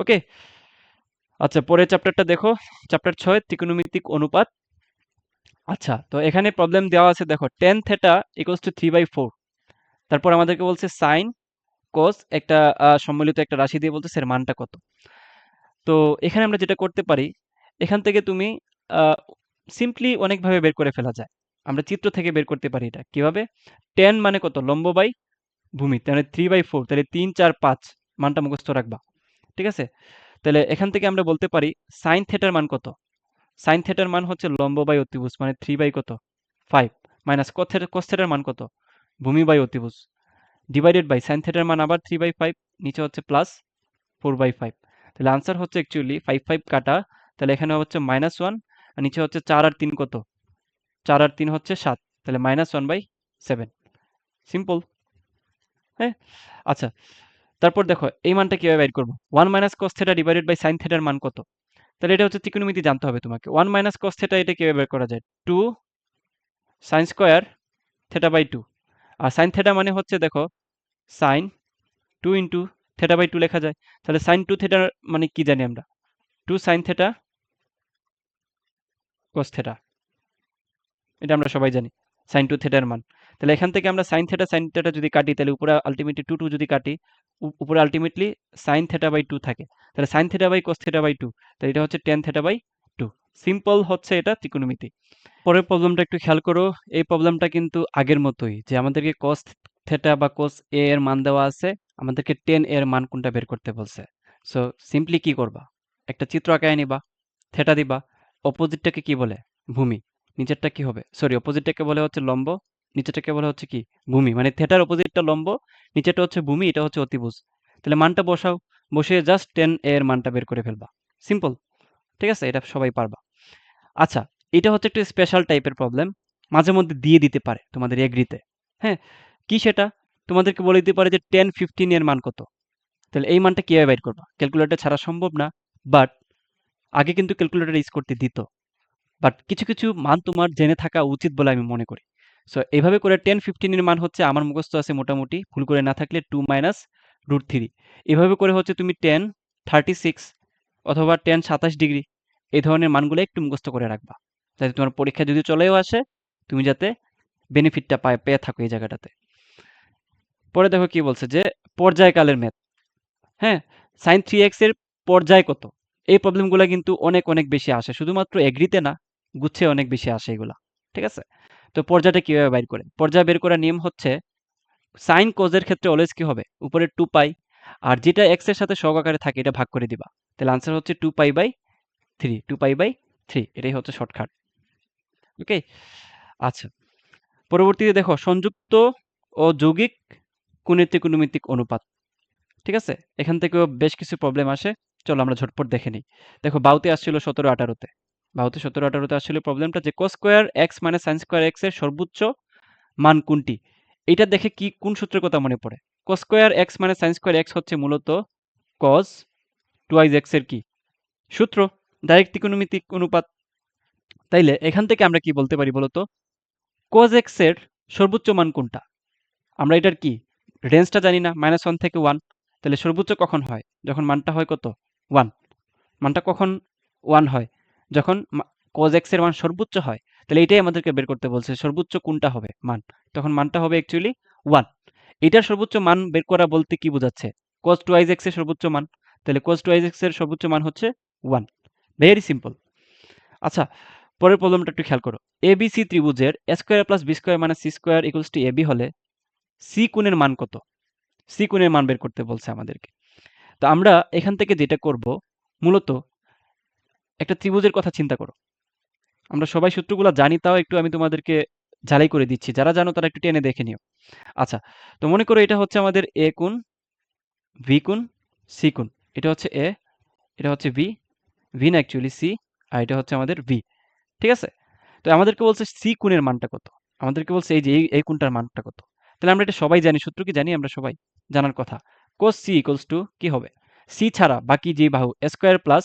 ওকে? আচ্ছা পরের চ্যাপ্টারটা দেখো। চ্যাপ্টার ছয় ত্রিকোণমিতিক অনুপাত। আচ্ছা তো এখানে প্রবলেম দেওয়া আছে, দেখো tan theta equals to three by four তারপর আমাদেরকে বলছে সাইন কোস একটা সম্মিলিত একটা রাশি দিয়ে বলতেছে এর মানটা কত। তো এখানে আমরা যেটা করতে পারি, এখান থেকে তুমি সিম্পলি অনেকভাবে বের করে ফেলা যায়। আমরা চিত্র থেকে বের করতে পারি এটা। কীভাবে? টেন মানে কত? লম্ব বাই ভূমি। তাহলে থ্রি বাই ফোর তাহলে তিন, চার, পাঁচ। মানটা মুখস্থ রাখবা। ঠিক আছে? তাহলে এখান থেকে আমরা বলতে পারি সাইন থেটার মান কত? সাইন থেটার মান হচ্ছে লম্ব বাই অতিভুজ মানে থ্রি বাই কত? ফাইভ মাইনাস কস থেটার মান কত? ভূমি বাই অতিভুজ। ডিভাইডেড বাই সাইন থেটার মান আবার থ্রি বাই ফাইভ নিচে হচ্ছে প্লাস ফোর বাই ফাইভ তাহলে আনসার হচ্ছে অ্যাকচুয়ালি ফাইভ ফাইভ কাটা, তাহলে এখানে হচ্ছে মাইনাস ওয়ান আর নিচে হচ্ছে চার আর তিন কত? চার আর তিন হচ্ছে সাত, তাহলে minus one by seven simple হ্যাঁ? আচ্ছা তারপর দেখো, এই মানটা কীভাবে বাইর করব? One minus cos theta divided by sine থেটার মান কত? তাহলে এটা হচ্ছে ত্রিকোণমিতি জানতে হবে তোমাকে। ওয়ান মাইনাস কস থেটা এটা কীভাবে বের করা যায়? Two sine square theta by two R sine theta মানে হচ্ছে দেখো sine two into theta by two লেখা যায়। তাহলে সাইন টু থেটা মানে কি জানি আমরা? Two sine theta cos theta এটা আমরা সবাই জানি সাইন টু থেটার মান। তাহলে এখান থেকে আমরা সাইন থেটা সাইন থেটা যদি কাটি, তাহলে উপরে আলটিমেটলি টু টু যদি কাটি উপরে ultimately sine theta by two থাকে। তাহলে sine theta by cos theta by two তাহলে এটা হচ্ছে tan theta by two simple হচ্ছে এটা ত্রিকোণমিতি। পরের প্রবলেমটা একটু খেয়াল করো। এই প্রবলেমটা কিন্তু আগের মতোই, যে আমাদেরকে কস থেটা বা কোস এ এর মান দেওয়া আছে, আমাদেরকে টেন এর মান কোনটা বের করতে বলছে। সো সিম্পলি কি করবা? একটা চিত্র আঁকায় নিবা থেটা দিবা অপোজিটটাকে কি বলে? ভূমি। নিচেরটা কি হবে? সরি অপোজিটটাকে বলে হচ্ছে লম্ব। নিচেরটাকে বলা হচ্ছে কি? ভূমি। মানে থেটার অপোজিটটা লম্ব নিচেটা হচ্ছে ভূমি, এটা হচ্ছে অতিভুজ। তাহলে মানটা বসাও। বসিয়ে জাস্ট টেন এর মানটা বের করে ফেলবা। সিম্পল ঠিক আছে? এটা সবাই পারবা। আচ্ছা এটা হচ্ছে একটু স্পেশাল টাইপের প্রবলেম মাঝে মধ্যে দিয়ে দিতে পারে তোমাদের এগ্রিতে হ্যাঁ? কি সেটা? তোমাদেরকে বলে দিতে পারে যে টেন ফিফটিন এর মান কত? তাহলে এই মানটা কীভাবে বাইর করবা? ক্যালকুলেটর ছাড়া সম্ভব না বাট আগে কিন্তু ক্যালকুলেটর ইউজ করতে দিত। বাট কিছু কিছু মান তোমার জেনে থাকা উচিত বলে আমি মনে করি। সো এইভাবে করে টেন ফিফটিনের মান হচ্ছে আমার মুখস্থ আছে মোটামুটি, ভুল করে না থাকলে টু মাইনাস রুট থ্রি এভাবে করে হচ্ছে তুমি টেন থার্টি সিক্স অথবা টেন সাতাশ ডিগ্রি এই ধরনের মানগুলো একটু মুখস্থ করে রাখবা। যাতে তোমার পরীক্ষা যদি চলেও আসে, তুমি যাতে বেনিফিটটা পায়, পেয়ে থাকো এই জায়গাটাতে। পরে দেখো কি বলছে যে, পর্যায়কালের ম্যাথ হ্যাঁ সাইন থ্রি এক্সের পর্যায় কত? এই প্রবলেমগুলো কিন্তু অনেক অনেক বেশি আসে। শুধুমাত্র এগ্রিতে না গুচ্ছে অনেক বেশি আসে এগুলা। ঠিক আছে? তো পর্যায়টা কীভাবে বাইর করে পর্যায় বের করার নিয়ম হচ্ছে সাইন কোজের ক্ষেত্রে অলওয়েজ কি হবে? উপরে টু পাই আর যেটা এক্সের সাথে সহগ আকারে থাকে এটা ভাগ করে দিবা। তাহলে আনসার হচ্ছে two pi by three two pi by three এটাই হচ্ছে শর্টকাট ওকে আচ্ছা পরবর্তীতে দেখো সংযুক্ত ও যৌগিক কোণের অনুপাত, ঠিক আছে? এখান থেকেও বেশ কিছু প্রবলেম আসে, চলো আমরা ঝটপট দেখে নিই। দেখো বাউতে আসছিল সতেরো আঠারোতে বাউতে সতেরো আঠারোতে আসলে প্রবলেমটা যে কস স্কোয়ার এক্স মানে সাইন স্কোয়ার এক্সের সর্বোচ্চ মান কোনটি? এটা দেখে কি, কোন সূত্রের কথা মনে পড়ে? কস স্কোয়ার এক্স মানে সাইন স্কোয়ার এক্স হচ্ছে মূলত কস টুয়াইজ এক্সের কি? সূত্র ডাইরেক্ট ত্রিকোণমিতিক অনুপাত। তাইলে এখান থেকে আমরা কি বলতে পারি বলতো? কজ এক্সের সর্বোচ্চ মান কোনটা? আমরা এটার কি? রেঞ্জটা জানি না মাইনাস ওয়ান থেকে ওয়ান তাহলে সর্বোচ্চ কখন হয়? যখন মানটা হয় কত? ওয়ান মানটা কখন ওয়ান হয়? যখন কজ এক্সের মান সর্বোচ্চ হয়, তাহলে এটাই আমাদেরকে বের করতে বলছে, সর্বোচ্চ কোনটা হবে? মান। তখন মানটা হবে অ্যাকচুয়ালি ওয়ান এটার সর্বোচ্চ মান বের করা বলতে কি বোঝাচ্ছে? কজ টু আইজ এক্সের সর্বোচ্চ মান। তাহলে কজ টু আইজ এক্সের সর্বোচ্চ মান হচ্ছে ওয়ান ভেরি সিম্পল আচ্ছা পরের প্রবলেমটা একটু খেয়াল করো। এ বি সি ত্রিভুজের A square plus B square মানে C square equals to A B হলে সি কোণের মান কত? সি কোণের মান বের করতে বলছে আমাদেরকে। তো আমরা এখান থেকে যেটা করব, মূলত একটা ত্রিভুজের কথা চিন্তা করো। আমরা সবাই সূত্রগুলো জানি, তাও একটু আমি তোমাদেরকে ঝালাই করে দিচ্ছি। যারা জানো তারা একটু টেনে দেখে নিও। আচ্ছা তো মনে করো এটা হচ্ছে আমাদের এ কোণ ভি কোণ সি কোণ। এটা হচ্ছে এ এটা হচ্ছে ভি ভি না অ্যাকচুয়ালি সি আর এটা হচ্ছে আমাদের ভি ঠিক আছে? তো আমাদেরকে বলছে সি কোণের মানটা কত? আমাদেরকে বলছে এই যে, এই কোণটার মানটা কত? তাহলে আমরা এটা সবাই জানি সূত্র কি জানি, আমরা সবাই জানার কথা। কোস সি ইকুয়ালস টু কি হবে? সি ছাড়া বাকি যে বাহু square plus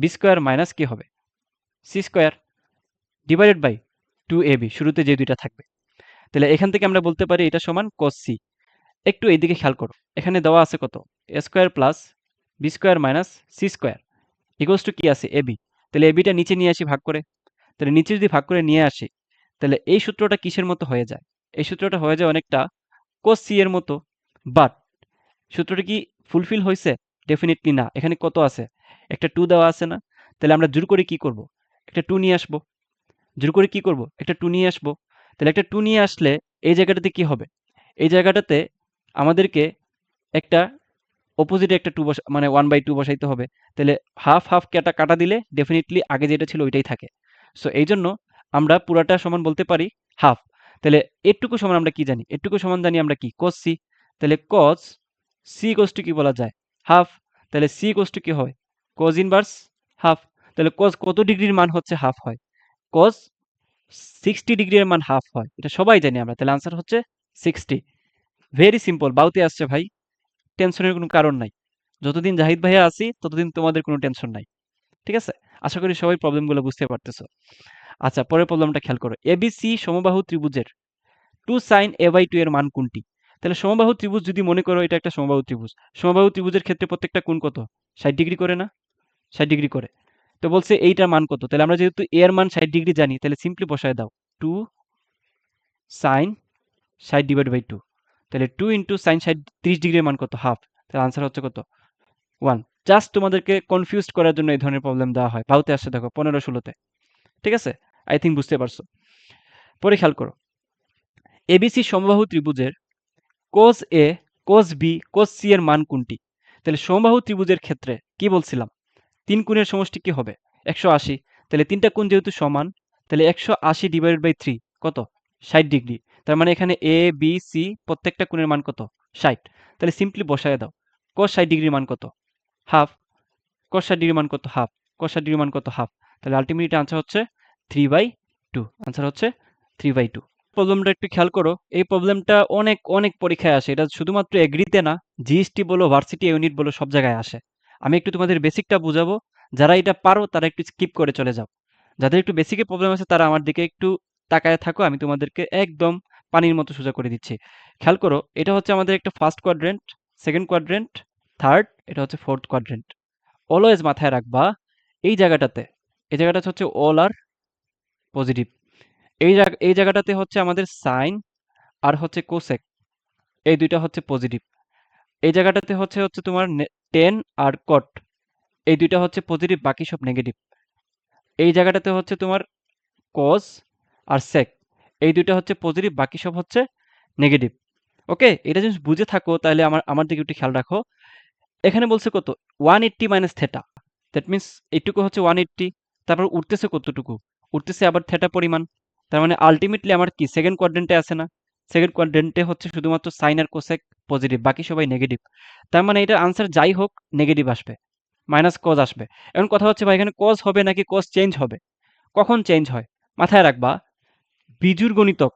B square minus কি হবে? C square divided by two A B শুরুতে যে দুইটা থাকবে। তাহলে এখান থেকে আমরা বলতে পারি এটা সমান কোস সি একটু এইদিকে খেয়াল করো, এখানে দেওয়া আছে কত? A square plus B square minus C square equals to কি আছে? এ বি তাহলে এবিটা নিচে নিয়ে আসি ভাগ করে। তাহলে নিচে যদি ভাগ করে নিয়ে আসি, তাহলে এই সূত্রটা কিসের মতো হয়ে যায়? এই সূত্রটা হয়ে যায় অনেকটা কোস সি এর মতো বাট সূত্রটা কি ফুলফিল হয়েছে ডেফিনেটলি না। এখানে কত আছে? একটা টু দেওয়া আছে না? তাহলে আমরা জোর করে কি করব? একটা টু নিয়ে আসব। জোর করে কি করব? একটা টু নিয়ে আসব। তাহলে একটা টু নিয়ে আসলে এই জায়গাটাতে কি হবে? এই জায়গাটাতে আমাদেরকে একটা অপোজিটে একটা টু বসা মানে ওয়ান বাই টু বসাইতে হবে। তাহলে হাফ হাফ কাটা কাটা দিলে ডেফিনেটলি আগে যেটা ছিল ওইটাই থাকে। সো এই জন্য আমরা পুরাটা সমান বলতে পারি হাফ তাহলে এটুকু সমান আমরা কি জানি? এটুকু সমান জানি আমরা কি? কস সি তাহলে কস সি কোস কি বলা যায়? হাফ তাহলে সি কোস কি হয়? কজ ইনভার্স হাফ তাহলে কজ কত ডিগ্রির মান হচ্ছে হাফ হয়? কজ সিক্সটি ডিগ্রির মান হাফ হয়। এটা সবাই জানি আমরা, তাহলে আনসার হচ্ছে সিক্সটি ভেরি সিম্পল বাউতে আসছে ভাই টেনশনের কোনো কারণ নাই। যতদিন জাহিদ ভাইয়া আছি, ততদিন তোমাদের কোনো টেনশন নাই। ঠিক আছে? আশা করি সবাই প্রবলেমগুলো বুঝতে পারতেছো। আচ্ছা পরের প্রবলেমটা খেয়াল করো। এবিসি সমবাহু ত্রিভুজের two sine A by two এর মান কোনটি? তাহলে সমবাহু ত্রিভুজ যদি মনে করো এটা একটা সমবাহু ত্রিভুজ। সমবাহু ত্রিভুজের ক্ষেত্রে প্রত্যেকটা কোণ কত? ষাট ডিগ্রি করে না? ষাট ডিগ্রি করে। তো বলছে এইটার মান কত? তাহলে আমরা যেহেতু এর মান ষাট ডিগ্রি জানি, তাহলে সিম্পলি বসায় দাও। টু সাইন ষাট ডিভাইড বাই টু তাহলে টু ইন্টু সাইন ষাট, ত্রিশ ডিগ্রির মান কত? হাফ তাহলে আনসার হচ্ছে কত? ওয়ান জাস্ট তোমাদেরকে কনফিউজ করার জন্য এই ধরনের প্রবলেম দেওয়া হয়। ভাউতে আসছে দেখো, পনেরো ষোলোতে ঠিক আছে? আই থিঙ্ক বুঝতে পারছ। পরে খেয়াল করো। এবিসি সমবাহু ত্রিভুজের cos A cos B cos C এর মান কোনটি? তাহলে সমবাহু ত্রিভুজের ক্ষেত্রে কি বলছিলাম? তিন কোণের সমষ্টি কি হবে? একশো আশি। তাহলে তিনটা কোণ যেহেতু সমান, তাহলে একশো আশি ডিভাইডেড বাই থ্রি কত? ষাট ডিগ্রি। তার মানে এখানে এ বি সি প্রত্যেকটা কোণের মান কত? ষাট। তাহলে সিম্পলি বসায় দাও। কস ষাট ডিগ্রির মান কত? হাফ কস ষাট ডিগ্রির মান কত? হাফ কস ষাট ডিগ্রির মান কত? হাফ তাহলে আলটিমেটলি আনসার হচ্ছে থ্রি বাই টু আনসার হচ্ছে থ্রি বাই টু প্রবলেমটা একটু খেয়াল করো। এই প্রবলেমটা অনেক অনেক পরীক্ষায় আসে। এটা শুধুমাত্র এগ্রিতে না জিএসটি বলো ভার্সিটি ইউনিট বলো, সব জায়গায় আসে। আমি একটু তোমাদের বেসিকটা বুঝাবো। যারা এটা পারো, তারা একটু স্কিপ করে চলে যাও। যাদের একটু বেসিকে প্রবলেম আছে, তারা আমার দিকে একটু তাকায় থাকো, আমি তোমাদেরকে একদম পানির মতো সোজা করে দিচ্ছি। খেয়াল করো, এটা হচ্ছে আমাদের একটা first quadrant second quadrant third এটা হচ্ছে ফোর্থ কোয়াড্রেন্ট অলওয়েজ মাথায় রাখবা, এই জায়গাটাতে, এই জায়গাটা হচ্ছে অল আর পজিটিভ এই এই জায়গাটাতে হচ্ছে আমাদের সাইন আর হচ্ছে কোসেক এই দুইটা হচ্ছে পজিটিভ এই জায়গাটাতে হচ্ছে হচ্ছে তোমার টেন আর কট এই দুইটা হচ্ছে পজিটিভ বাকি সব নেগেটিভ এই জায়গাটাতে হচ্ছে তোমার কস আর সেক এই দুইটা হচ্ছে পজিটিভ বাকি সব হচ্ছে নেগেটিভ ওকে এটা যদি বুঝে থাকো, তাহলে আমার আমার দিকে একটু খেয়াল রাখো। এখানে বলছে কত? One eighty minus theta that means এইটুকু হচ্ছে ওয়ান এইট্টি তারপর উঠতেছে কতটুকু? উঠতেছে আবার থেটা পরিমাণ। তার মানে আলটিমেটলি আমার কি? সেকেন্ড কোয়াড্রেন্টে আছে না? সেকেন্ড কোয়াড্রেন্টে হচ্ছে শুধুমাত্র সাইন আর কোসেক পজিটিভ বাকি সবাই নেগেটিভ তার মানে এটার আনসার যাই হোক নেগেটিভ আসবে মাইনাস কজ আসবে। এখন কথা হচ্ছে ভাই, এখানে কজ হবে নাকি কজ চেঞ্জ হবে? কখন চেঞ্জ হয়? মাথায় রাখবা বিজুর গণিতক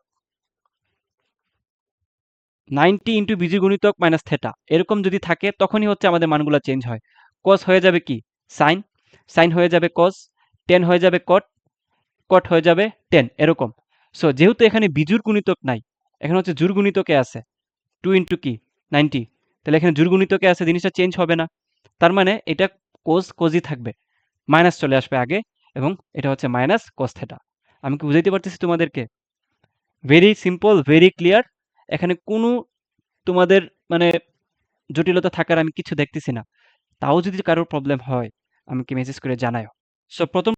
নাইনটি ইন্টু বিজুর গণিতক মাইনাস থেটা এরকম যদি থাকে, তখনই হচ্ছে আমাদের মানগুলো চেঞ্জ হয়। কজ হয়ে যাবে কি? সাইন সাইন হয়ে যাবে কজ টেন হয়ে যাবে কট কট হয়ে যাবে টেন এরকম। সো যেহেতু এখানে বিজুর গুণিতক নাই এখানে হচ্ছে জুর গুণিতকে আছে? টু ইন্টু কি? নাইনটি তাহলে এখানে জুর গুণিতকে আছে, জিনিসটা চেঞ্জ হবে না। তার মানে এটা কোজ কোজই থাকবে। মাইনাস চলে আসবে আগে এবং এটা হচ্ছে মাইনাস কোস থেটা আমি কি বুঝাইতে পারতেছি তোমাদেরকে? ভেরি সিম্পল ভেরি ক্লিয়ার এখানে কোনো তোমাদের মানে জটিলতা থাকার আমি কিছু দেখতেছি না। তাও যদি কারোর প্রবলেম হয়, আমাকে মেসেজ করে জানাও সো প্রথম